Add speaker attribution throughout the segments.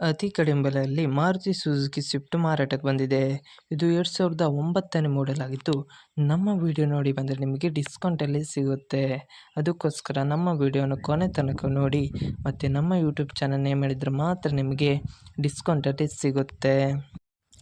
Speaker 1: ಅತಿ ಕಡಿಮೆ ಬೆಲೆಯಲ್ಲಿ ಮಾರುತಿ ಸುಜುಕಿ ಸ್ವಿಫ್ಟ್ ಮಾರಾಟಕ್ಕೆ ಬಂದಿದೆ. ಇದು ಎರಡು ಸಾವಿರದ ಒಂಬತ್ತನೇ ಮಾಡೆಲ್ ಆಗಿದ್ದು, ನಮ್ಮ ವಿಡಿಯೋ ನೋಡಿ ಬಂದರೆ ನಿಮಗೆ ಡಿಸ್ಕೌಂಟಲ್ಲಿ ಸಿಗುತ್ತೆ. ಅದಕ್ಕೋಸ್ಕರ ನಮ್ಮ ವಿಡಿಯೋನ ಕೊನೆ ತನಕ ನೋಡಿ, ಮತ್ತು ನಮ್ಮ ಯೂಟ್ಯೂಬ್ ಚಾನಲ್ ನೇಮ್ ಹೇಳಿದರೆ ಮಾತ್ರ ನಿಮಗೆ ಡಿಸ್ಕೌಂಟಲ್ಲಿ ಸಿಗುತ್ತೆ.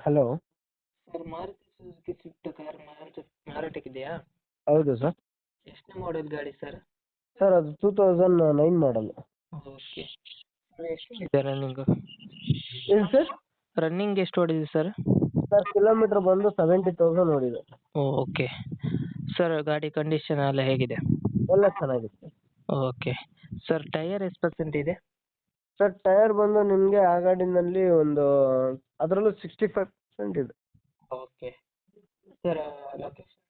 Speaker 2: Hello.
Speaker 1: Sir Maruti Suzuki Swift car ಮಾರಾಟ ಮಾರಾಟಕ್ಕಿದೆಯಾ
Speaker 2: ಹೌದು ಸರ್.
Speaker 1: ಎಷ್ಟನೇ ಮಾಡೆಲ್ ಗಾಡಿ ಸರ್?
Speaker 2: ಸರ್ ಅದು two thousand nine model.
Speaker 1: Okay. ಎಷ್ಟು ರನ್ನಿಂಗು
Speaker 2: ಏನು ಸರ್?
Speaker 1: ರನ್ನಿಂಗ್ ಎಷ್ಟು ಹೊಡಿದೆ ಸರ್?
Speaker 2: ಸರ್ ಕಿಲೋಮೀಟರ್ ಬಂದು ಸೆವೆಂಟಿ ತೌಸಂಡ್ ಓಡಿದೆ.
Speaker 1: ಓಕೆ. ಸರ್ ಗಾಡಿ ಕಂಡೀಷನ್ ಎಲ್ಲ ಹೇಗಿದೆ?
Speaker 2: ಎಲ್ಲ ಚೆನ್ನಾಗಿದೆ
Speaker 1: ಓಕೆ. ಸರ್ ಟೈಯರ್ ಎಷ್ಟು ಪರ್ಸೆಂಟ್ ಇದೆ?
Speaker 2: ಸರ್ ಟೈರ್ ಬಂದು ನಿಮಗೆ ಆ ಗಾಡಿನಲ್ಲಿ ಒಂದು ಅದರಲ್ಲೂ ಸಿಕ್ಸ್ಟಿ ಫೈವ್ ಪರ್ಸೆಂಟ್ ಇದೆ
Speaker 1: okay sir location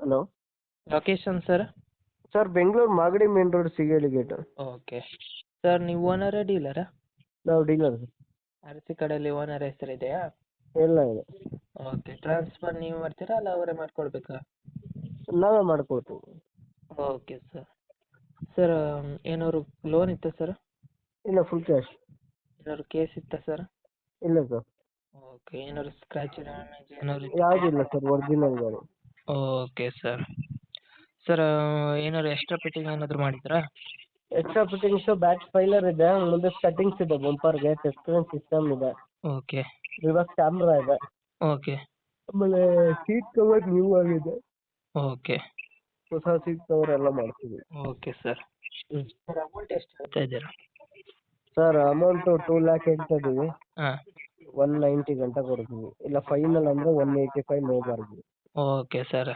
Speaker 2: hello
Speaker 1: location sir
Speaker 2: sir Bengaluru Magadi main road ಸಿಗೇಳಿ gate
Speaker 1: okay sir ನೀವು ಓನರಾ ಡೀಲರಾ
Speaker 2: ನಾವು ಡೀಲರ್
Speaker 1: ಆರ್ ಸಿ ಕಡೆಯಲ್ಲಿ ಓನರ್ ಹೆಸರು ಇದೆಯಾ?
Speaker 2: ಎಲ್ಲ ಇದೆ
Speaker 1: ಓಕೆ ಟ್ರಾನ್ಸ್ಫರ್ ನೀವು ಮಾಡ್ತೀರಾ ಅಲ್ಲ ಅವರೇ ಮಾಡ್ಕೊಡ್ಬೇಕಾ?
Speaker 2: ನಾವೇ ಮಾಡ್ಕೊಡ್ತೀವಿ.
Speaker 1: ಓಕೆ ಸರ್ ಸರ್ ಏನಾದ್ರು ಲೋನ್ ಇತ್ತಾ ಸರ್
Speaker 2: ಇಲ್ಲ ಫುಲ್ ಕ್ಯಾಶ್
Speaker 1: ಏನಾದ್ರು ಕೇಸ್ ಇತ್ತಾ ಸರ್
Speaker 2: ಇಲ್ಲ ಸರ್
Speaker 1: ಓಕೆ ಏನಾದ್ರು ಸ್ಕ್ರ್ಯಾಚ್ ಡ್ಯಾಮೇಜ್ ಏನಾದ್ರು
Speaker 2: ಯಾವುದಿಲ್ಲ ಸರ್ ಒರಿಜಿನಲ್ ಗಾಡಿ
Speaker 1: ಓಕೆ ಸರ್ ಸರ್ ಏನಾದ್ರು ಎಕ್ಸ್ಟ್ರಾ ಫಿಟ್ಟಿಂಗ್ ಏನಾದರೂ ಮಾಡಿದ್ರಾ?
Speaker 2: ಎಕ್ಸ್ಟ್ರಾ ಫಿಟ್ಟಿಂಗ್ಸು ಬ್ಯಾಕ್ ಸ್ಪೈಲರ್ ಇದೆ. ಮುಂದೆ ಸೆಟ್ಟಿಂಗ್ಸ್ ಇದೆ ಬಂಪರ್ಗೆ ಟೆಸ್ಟರೆನ್ಸ್ ಸಿಸ್ಟಮ್ ಇದೆ.
Speaker 1: ಓಕೆ
Speaker 2: ರಿವರ್ಸ್ ಕ್ಯಾಮ್ರಾ ಇದೆ.
Speaker 1: ಓಕೆ
Speaker 2: ಆಮೇಲೆ ಸೀಟ್ ಕವರ್ ನ್ಯೂ ಆಗಿದೆ.
Speaker 1: ಓಕೆ
Speaker 2: ಹೊಸ ಸೀಟ್ ಕವರ್ ಎಲ್ಲ ಮಾಡ್ತೀವಿ.
Speaker 1: ಓಕೆ ಸರ್
Speaker 2: ಹ್ಞೂ
Speaker 1: ಸರ್ ಅಮೌಂಟ್ ಎಷ್ಟು? ಹೇಳ್ತಾ ಇದ್ದೀರಾ?
Speaker 2: ಸರ್ ಅಮೌಂಟು ಟೂ ಲ್ಯಾಕ್ ಹೇಳ್ತಾ ಇದ್ದೀವಿ
Speaker 1: ಹಾಂ.
Speaker 2: ಒನ್ ನೈಂಟಿ ಗಂಟೆ ಕೊಡ್ತೀವಿ. ಇಲ್ಲ ಫೈನಲ್ ಅಂದರೆ ಒನ್ ಏಯ್ಟಿ ಫೈವ್ ನೋಬಾರ್ದು
Speaker 1: ಓಕೆ ಸರ್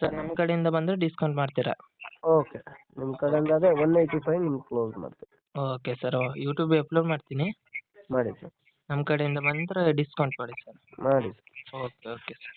Speaker 1: ಸರ್ ನಮ್ಮ ಕಡೆಯಿಂದ ಬಂದರೆ ಡಿಸ್ಕೌಂಟ್ ಮಾಡ್ತೀರಾ?
Speaker 2: ಓಕೆ ನಿಮ್ಮ ಕಡೆಯಿಂದ ಅದೇ ಒನ್ ಏಯ್ಟಿ ಫೈವ್ ನಿಮ್ಗೆ ಕ್ಲೋಸ್ ಮಾಡ್ತೀವಿ.
Speaker 1: ಓಕೆ ಸರ್ ಯೂಟ್ಯೂಬ್ ಅಪ್ಲೋಡ್ ಮಾಡ್ತೀನಿ.
Speaker 2: ಮಾಡಿ ಸರ್
Speaker 1: ನಮ್ಮ ಕಡೆಯಿಂದ ಬಂದರೆ ಡಿಸ್ಕೌಂಟ್ ಮಾಡಿ ಸರ್
Speaker 2: ಮಾಡಿ
Speaker 1: ಓಕೆ ಓಕೆ ಸರ್